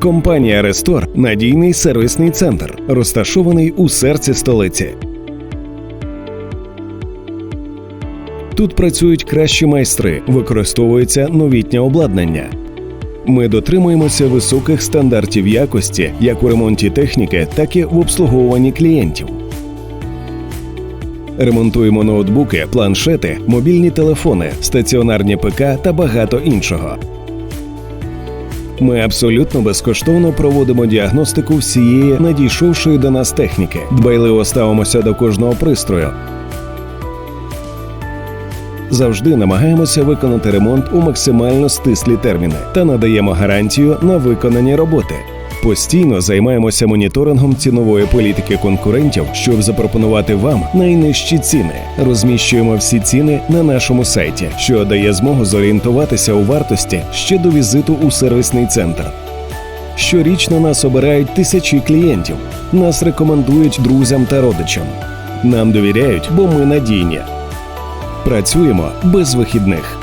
Компанія Рестор надійний сервісний центр, розташований у серці столиці. Тут працюють кращі майстри, використовується новітнє обладнання. Ми дотримуємося високих стандартів якості як у ремонті техніки, так і в обслуговуванні клієнтів. Ремонтуємо ноутбуки, планшети, мобільні телефони, стаціонарні ПК та багато іншого. Ми абсолютно безкоштовно проводимо діагностику всієї надійшовшої до нас техніки. Дбайливо ставимося до кожного пристрою. Завжди намагаємося виконати ремонт у максимально стислі терміни та надаємо гарантію на виконані роботи. Постійно займаємося моніторингом цінової політики конкурентів, щоб запропонувати вам найнижчі ціни. Розміщуємо всі ціни на нашому сайті, що дає змогу зорієнтуватися у вартості ще до візиту у сервісний центр. Щорічно нас обирають тисячі клієнтів. Нас рекомендують друзям та родичам. Нам довіряють, бо ми надійні. Працюємо без вихідних.